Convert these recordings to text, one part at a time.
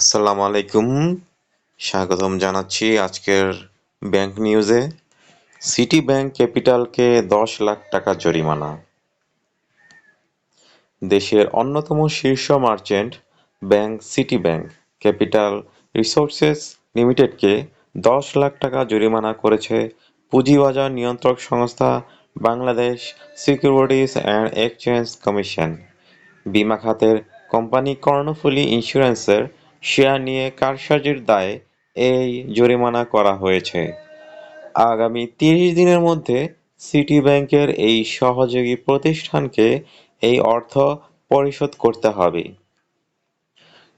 আসসালামু আলাইকুম। স্বাগতম জানাচ্ছি আজকের ব্যাংক নিউজে। সিটি ব্যাংক ক্যাপিটালকে দশ লাখ টাকা জরিমানা। দেশের অন্যতম শীর্ষ merchant bank City Bank capital resources লিমিটেডকে দশ লাখ টাকা জরিমানা করেছে পুঁজিবাজার নিয়ন্ত্রক সংস্থা Bangladesh securities and exchange commission. বিমা খাতের কোম্পানি কর্ণফুলী ইন্স্যুরেন্সের শেয়ার নিয়ে কারসাজির দায়ে এই জরিমানা করা হয়েছে। আগামী তিরিশ দিনের মধ্যে সিটি ব্যাংকের এই সহযোগী প্রতিষ্ঠানকে এই অর্থ পরিশোধ করতে হবে।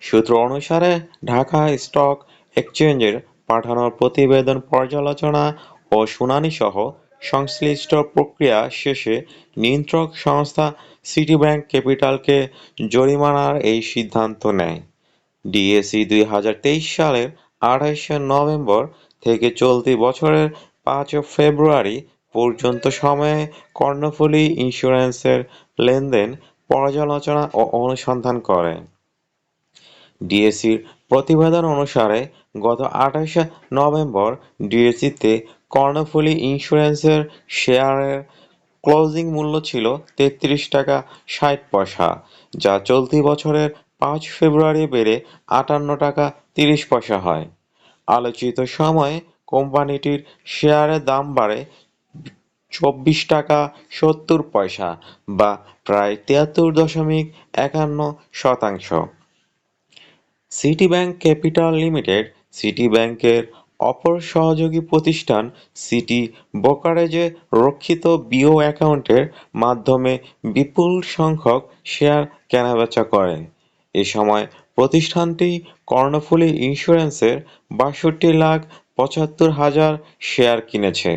সূত্র অনুসারে ঢাকা স্টক এক্সচেঞ্জের পাঠানো প্রতিবেদন পর্যালোচনা ও শুনানি সহ সংশ্লিষ্ট প্রক্রিয়া শেষে নিয়ন্ত্রক সংস্থা সিটি ব্যাংক ক্যাপিটালকে জরিমানার এই সিদ্ধান্ত নেয়। ডিএসি দুই হাজার তেইশ সালের আঠাশে নভেম্বর থেকে চলতি বছরের পাঁচ ফেব্রুয়ারি পর্যন্ত সময়ে কর্ণফুলী ইন্স্যুরেন্সের লেনদেন পর্যালোচনা ও অনুসন্ধান করে। ডিএসির প্রতিবেদন অনুসারে গত আঠাশে নভেম্বর ডিএসিতে কর্ণফুলী ইন্স্যুরেন্সের শেয়ারের ক্লোজিং মূল্য ছিল তেত্রিশ টাকা ষাট পয়সা, যা চলতি বছরের পাঁচ ফেব্রুয়ারি বেড়ে আটান্ন টাকা তিরিশ পয়সা হয়। আলোচিত সময়ে কোম্পানিটির শেয়ারের দাম বাড়ে চব্বিশ টাকা সত্তর পয়সা বা প্রায় তিয়াত্তর দশমিক একান্ন শতাংশ। City Bank capital limited City ব্যাংকের অপর সহযোগী প্রতিষ্ঠান সিটি ব্রোকারেজে রক্ষিত বিও অ্যাকাউন্টের মাধ্যমে বিপুল সংখ্যক শেয়ার কেনাবেচা করে এ সময় প্রতিষ্ঠানটি কর্ণফুলী ইন্স্যুরেন্সের বাষট্টি লাখ পঁচাত্তর হাজার শেয়ার কিনেছে।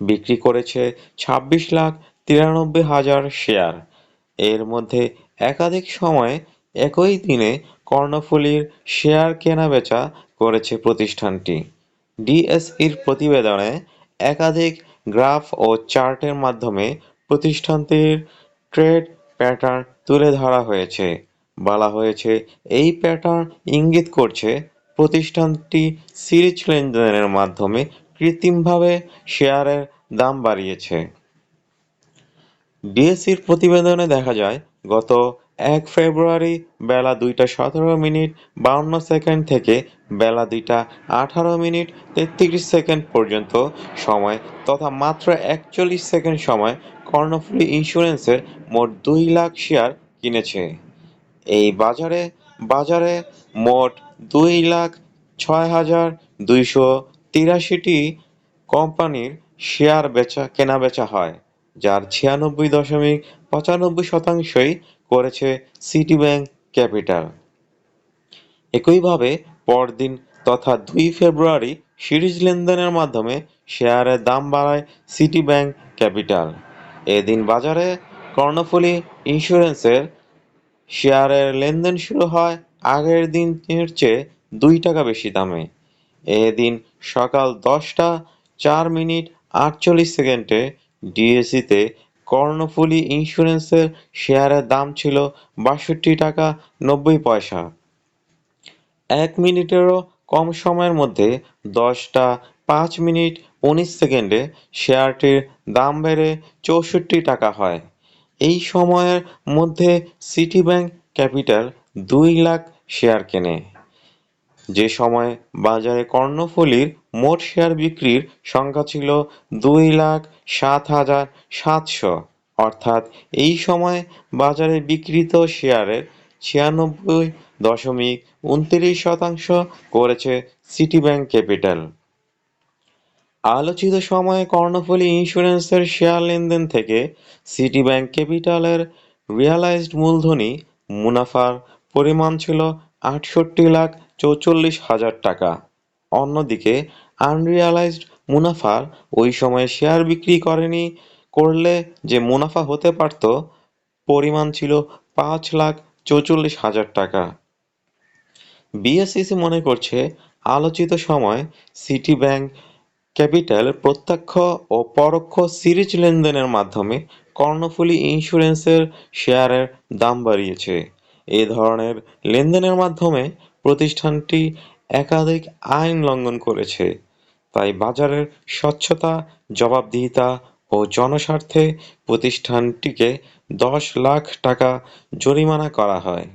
বিক্রি করেছে ছাব্বিশ লাখ তিরানব্বই হাজার শেয়ার। এর মধ্যে একাধিক সময়ে একই দিনে কর্ণফুলীর শেয়ার কেনাবেচা করেছে প্রতিষ্ঠানটি। ডিএসইর প্রতিবেদনে একাধিক গ্রাফ ও চার্টের মাধ্যমে প্রতিষ্ঠানটির ট্রেড প্যাটার্ন তুলে ধরা হয়েছে। বলা হয়েছে, এই প্যাটার্ন ইঙ্গিত করছে প্রতিষ্ঠানটি সিরিজ লেনদেনের মাধ্যমে কৃত্রিমভাবে শেয়ারের দাম বাড়িয়েছে। ডিএসইর প্রতিবেদনে দেখা যায়, গত এক ফেব্রুয়ারি বেলা দুইটা সতেরো মিনিট বাউন্ন সেকেন্ড থেকে বেলা দুইটা আঠারো মিনিট তেত্রিশ সেকেন্ড পর্যন্ত সময় তথা মাত্র একচল্লিশ সেকেন্ড সময় কর্ণফুলী ইন্স্যুরেন্সের মোট দুই লাখ শেয়ার কিনেছে। এই বাজারে বাজারে মোট দুই লাখ ছয় হাজার দুইশো তিরাশিটি কোম্পানির শেয়ার বেচা কেনাবেচা হয়, যার ছিয়ানব্বই দশমিক পঁচানব্বই শতাংশই করেছে সিটি ব্যাংক ক্যাপিটাল। একইভাবে পরদিন তথা দুই ফেব্রুয়ারি সিরিজ লেনদেনের মাধ্যমে শেয়ারের দাম বাড়ায় সিটি ব্যাংক ক্যাপিটাল। এদিন বাজারে কর্ণফুলী ইন্স্যুরেন্সের শেয়ারের লেনদেন শুরু হয় আগের দিনের চেয়ে দুই টাকা বেশি দামে। এদিন সকাল দশটা চার মিনিট আটচল্লিশ সেকেন্ডে ডিএসিতে কর্ণফুলী ইন্স্যুরেন্সের শেয়ারের দাম ছিল বাষট্টি টাকা নব্বই পয়সা। এক মিনিটেরও কম সময়ের মধ্যে দশটা পাঁচ মিনিট উনিশ সেকেন্ডে শেয়ারটির দাম বেড়ে চৌষট্টি টাকা হয়। এই সময়ের মধ্যে সিটি ব্যাংক ক্যাপিটাল দুই লাখ শেয়ার কেনে। যে সময় বাজারে কর্ণফুলীর মোট শেয়ার বিক্রির সংখ্যা ছিল দুই লাখ সাত হাজার সাতশো। অর্থাৎ এই সময় বাজারে বিক্রিত শেয়ারের ছিয়ানব্বই দশমিক উনত্রিশ শতাংশ করেছে সিটি ব্যাংক ক্যাপিটাল আলোচিত সময়ে কর্ণফুলী ইন্স্যুরেন্সের শেয়ার লেনদেন থেকে সিটি ব্যাংক ক্যাপিটালের রিয়ালাইজড মূলধনী মুনাফার পরিমাণ ছিল আটষট্টি লাখ চৌচল্লিশ হাজার টাকা। অন্যদিকে, আনরিয়ালাইজড মুনাফার ওই সময়ে শেয়ার বিক্রি করেনি, করলে যে মুনাফা হতে পারত, পরিমাণ ছিল পাঁচ লাখ চৌচল্লিশ হাজার টাকা। বিএসইসি মনে করছে, আলোচিত সময় সিটি ব্যাংক ক্যাপিটাল প্রত্যক্ষ ও পরোক্ষ সিরিজ লেনদেনের মাধ্যমে কর্ণফুলী ইন্স্যুরেন্সের শেয়ারের দাম বাড়িয়েছে। এ ধরনের লেনদেনের মাধ্যমে প্রতিষ্ঠানটি একাধিক আইন লঙ্ঘন করেছে। তাই বাজারের স্বচ্ছতা, জবাবদিহিতা ও জনস্বার্থে প্রতিষ্ঠানটিকে দশ লাখ টাকা জরিমানা করা হয়।